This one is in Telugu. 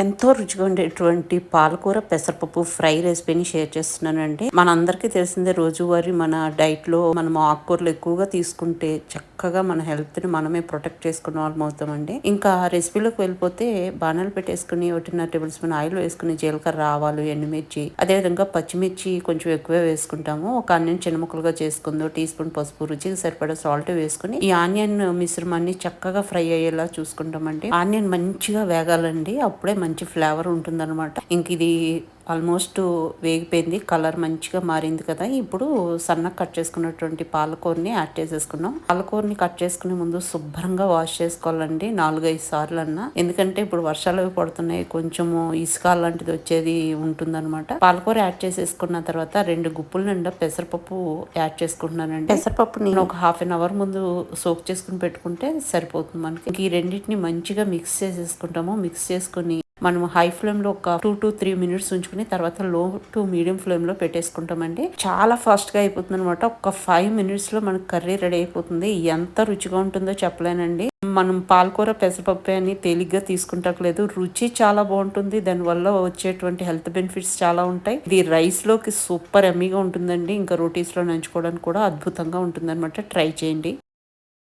ఎంతో రుచిగా ఉండేటువంటి పాలకూర పెసరపప్పు ఫ్రై రెసిపీని షేర్ చేస్తున్నానండి. మనందరికీ తెలిసిందే రోజువారీ మన డైట్లో మనం ఆకుకూరలు ఎక్కువగా తీసుకుంటే చక్కగా మన హెల్త్ని మనమే ప్రొటెక్ట్ చేసుకున్న వాళ్ళం అవుతామండి. ఇంకా రెసిపీలోకి వెళ్ళిపోతే బాణాలు పెట్టేసుకుని ఒకటిన్నర టేబుల్ స్పూన్ ఆయిల్ వేసుకుని జీలకర్ర ఆవాలు ఎండుమిర్చి అదేవిధంగా పచ్చిమిర్చి కొంచెం ఎక్కువ వేసుకుంటాము. ఒక ఆనియన్ చిన్న ముక్కలుగా చేసుకుందో టీ స్పూన్ పసుపు రుచికి సరిపడా సాల్ట్ వేసుకుని ఈ ఆనియన్ మిశ్రమాన్ని చక్కగా ఫ్రై అయ్యేలా చూసుకుంటామండి. ఆనియన్ మంచిగా వేగాలండి. అప్పుడే మంచి ఫ్లేవర్ ఉంటుందన్నమాట. ఇంక ఇది ఆల్మోస్ట్ వేగిపోయింది. కలర్ మంచిగా మారింది కదా. ఇప్పుడు సన్నగా కట్ చేసుకున్నటువంటి పాలకూరని యాడ్ చేసేసుకున్నాం. పాలకూరని కట్ చేసుకునే ముందు శుభ్రంగా వాష్ చేసుకోవాలండి. నాలుగైదు సార్లు అన్నా ఎందుకంటే ఇప్పుడు వర్షాలు పడుతున్నాయి. కొంచెము ఇసుక లాంటిది వచ్చేది ఉంటుందన్నమాట. పాలకూర యాడ్ చేసేసుకున్న తర్వాత రెండు గుప్పుల నిండా పెసరపప్పు యాడ్ చేసుకుంటున్నానండి. పెసరపప్పు నేను ఒక హాఫ్ అన్ అవర్ ముందు సోక్ చేసుకుని పెట్టుకుంటే సరిపోతుంది మనకి. ఈ రెండింటిని మంచిగా మిక్స్ చేసేసుకుంటాము. మిక్స్ చేసుకుని మనం హై ఫ్లేమ్లో ఒక టూ టు త్రీ మినిట్స్ ఉంచుకుని తర్వాత లో టు మీడియం ఫ్లేమ్లో పెట్టేసుకుంటామండి. చాలా ఫాస్ట్గా అయిపోతుంది అనమాట ఒక ఫైవ్ మినిట్స్లో మనకు కర్రీ రెడీ అయిపోతుంది. ఎంత రుచిగా ఉంటుందో చెప్పలేనండి. మనం పాలకూర పెసరపప్పు అని తేలిగ్గా తీసుకుంటలేదు రుచి చాలా బాగుంటుంది. దానివల్ల వచ్చేటువంటి హెల్త్ బెనిఫిట్స్ చాలా ఉంటాయి. ఇది రైస్లోకి సూపర్ ఎమ్మీగా ఉంటుందండి. ఇంకా రోటీస్లో నంచుకోవడానికి కూడా అద్భుతంగా ఉంటుంది ట్రై చేయండి.